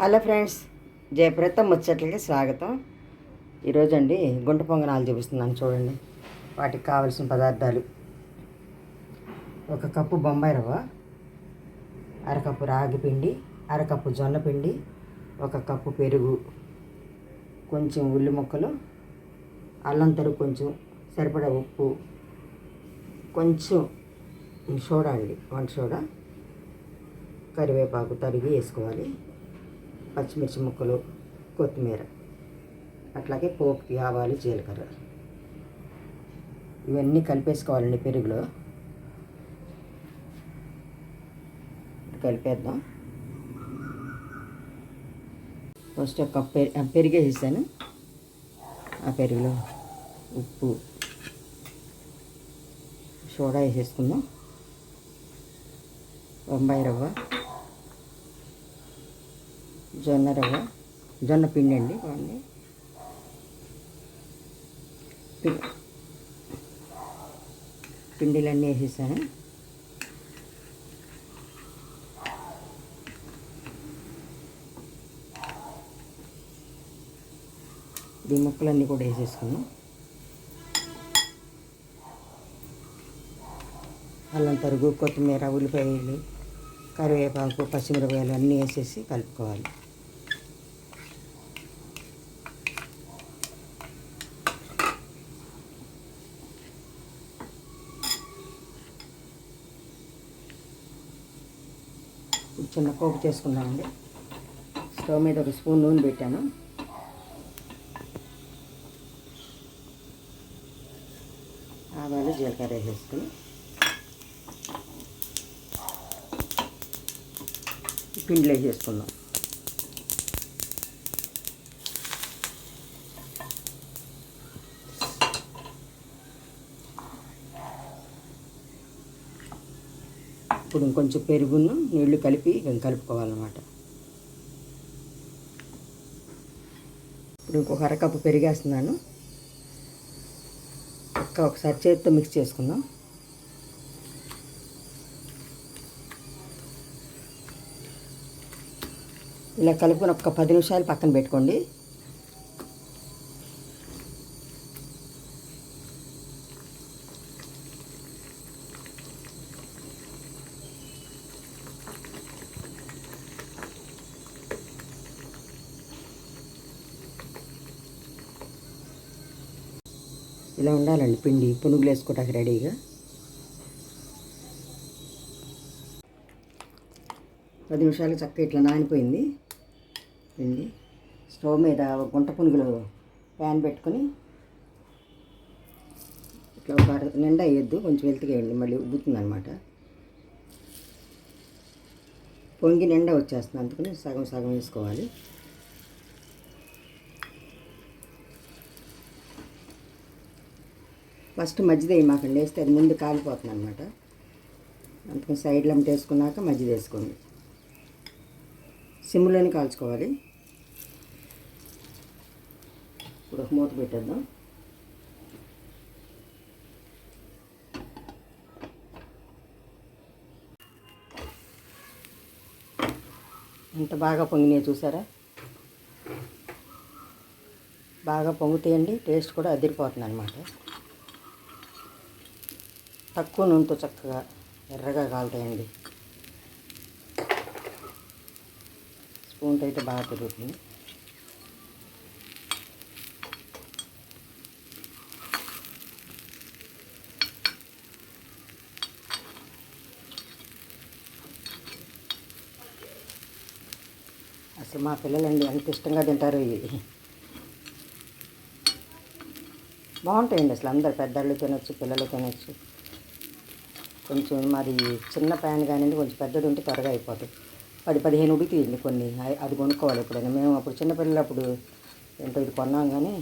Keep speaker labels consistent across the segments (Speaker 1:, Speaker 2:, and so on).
Speaker 1: Hello friends జయప్రత ముచ్చట్లకి స్వాగతం. ఈరోజు అండి గుంట పొంగనాలు చూపిస్తున్నాను చూడండి. వాటికి కావలసిన పదార్థాలు. ఒక కప్పు బొంబాయి రవ్వ అరకప్పు రాగి పిండి అరకప్పు జొన్న పిండి ఒక కప్పు పెరుగు కొంచెం ఉల్లి ముక్కలు అల్లం తరుగు కొంచెం సరిపడా ఉప్పు కొంచెం సోడా అండి వంట సోడా కరివేపాకు తరిగి వేసుకోవాలి. పచ్చిమిర్చి ముక్కలు కొత్తిమీర అట్లాగే పోపుకి ఆవాలు జీలకర్ర. ఇవన్నీ కలిపేసుకోవాలండి పెరుగులో. కలిపేద్దాం. ఫస్ట్ ఒక పెరి పెరిగేసేసాను ఆ పెరుగులో ఉప్పు సోడా వేసేసుకుందాం. బొంబాయి రవ్వ. జొన్న రవ్వ జొన్న పిండి అండి. బాగుంది పిండిలన్నీ వేసేసాను. ఈ ముక్కలన్నీ కూడా వేసేసుకున్నాం. అల్లం తరుగు కొత్తిమీర ఉల్లిపాయలు కరివేపాకు పచ్చిమిరపాయలు అన్నీ వేసేసి కలుపుకోవాలి. చిన్న పోపు చేసుకున్నామండి స్టవ్ మీద ఒక స్పూన్ నూనె పెట్టాను. ఆవాలు జీలకర్ర వేసేసుకుని పిండిలో వేసేసుకుందాం. ఇప్పుడు ఇంకొంచెం పెరుగును నీళ్ళు కలిపి ఇంక కలుపుకోవాలన్నమాట. ఇప్పుడు ఇంకొక అరకప్పు పెరిగేస్తున్నాను. ఒక్క ఒకసారి చేతితో మిక్స్ చేసుకుందాం. ఇలా కలుపుకొని ఒక పది నిమిషాలు పక్కన పెట్టుకోండి. ఇలా ఉండాలండి. పిండి పునుగులు వేసుకోవడానికి రెడీగా. పది నిమిషాలు చక్కగా ఇట్లా నానిపోయింది. పిండి. స్టవ్ మీద ఒక గుంట పునుగులు ప్యాన్ పెట్టుకొని ఇట్లా ఒక నిండా వేయద్దు. కొంచెం వెళ్తుగా వేయండి. మళ్ళీ ఉబ్బుతుంది అనమాట పొంగి నిండా వచ్చేస్తుంది. అందుకని సగం సగం వేసుకోవాలి. ఫస్ట్ మజ్జిద వేయమాకండి వేస్తే అది ముందు కాలిపోతుంది అనమాట అందుకని సైడ్లో వేసుకున్నాక మజ్జిద వేసుకోండి సిమ్లోనే కాల్చుకోవాలి. ఇప్పుడు ఒక మూత పెట్టేద్దాం. ఎంత బాగా పొంగినాయి చూసారా? బాగా పొంగుతాయండి టేస్ట్ కూడా అదిరిపోతుంది అనమాట తక్కువ నూనెతో చక్కగా ఎర్రగా కాలుతాయండి. స్పూన్తో అయితే బాగా తిరుగుతుంది అసలు మా పిల్లలండి ఎంత ఇష్టంగా తింటారు ఇవి. బాగుంటాయండి అసలు అందరు పెద్దళ్ళు తినొచ్చు పిల్లలు తినొచ్చు. కొంచెం మరి చిన్న ప్యాన్ కానీ కొంచెం పెద్దది ఉంటే త్వరగా అయిపోతుంది పది పదిహేను ఉడుకుతుంది కొన్ని అది కొనుక్కోవాలి ఎప్పుడైనా. మేము అప్పుడు చిన్నపిల్లలు అప్పుడు ఏంటో ఇది కొన్నాం కానీ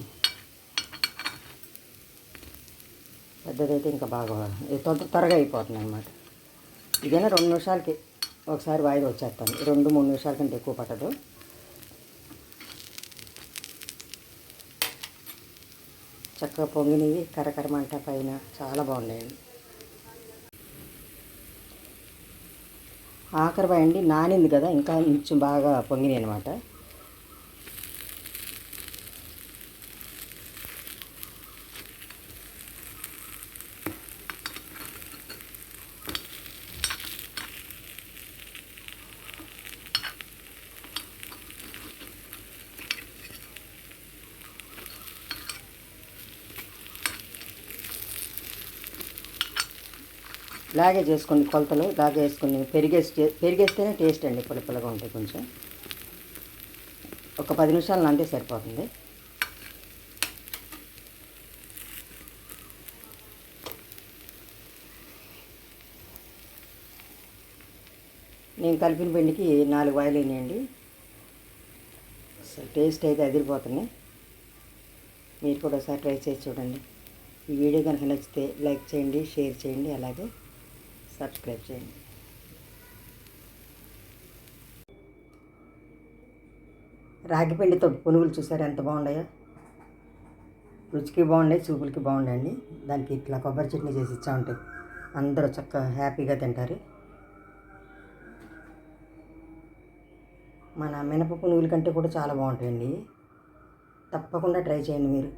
Speaker 1: పెద్దదైతే ఇంకా బాగా ఇది త్వరగా అయిపోతుంది అనమాట ఇదైనా రెండు నిమిషాలకి ఒకసారి వాయిదా వచ్చేస్తాను. రెండు మూడు నిమిషాల కంటే ఎక్కువ పట్టదు. చక్కగా పొంగినవి కరకరమంట పైన చాలా బాగున్నాయండి. ఆఖరి అండి నానింది కదా ఇంకా కొంచెం బాగా పొంగినాయి అనమాట ఇలాగే చేసుకోండి కొలతలు ఇలాగే వేసుకుని పెరిగేసి పెరిగేస్తేనే టేస్ట్ అండి పుల్ల పుల్లగా ఉంటాయి కొంచెం. ఒక పది నిమిషాలు అంతే సరిపోతుంది. నేను కలిపిన పిండికి నాలుగు వాయిలు వేయండి అసలు టేస్ట్ అయితే అదిరిపోతున్నాయి మీరు కూడా ఒకసారి ట్రై చేసి చూడండి. ఈ వీడియో కనుక నచ్చితే లైక్ చేయండి షేర్ చేయండి అలాగే సబ్స్క్రైబ్ చేయండి. రాగిపిండితో పునుగులు చూసారు? ఎంత బాగున్నాయో? రుచికి బాగున్నాయి చూపులకి బాగున్నాయండి దానికి ఇట్లా కొబ్బరి చట్నీ చేసి ఇచ్చా ఉంటుంది అందరూ చక్కగా హ్యాపీగా తింటారు. మన మినప పునుగుల కంటే కూడా చాలా బాగుంటాయండి. తప్పకుండా ట్రై చేయండి మీరు.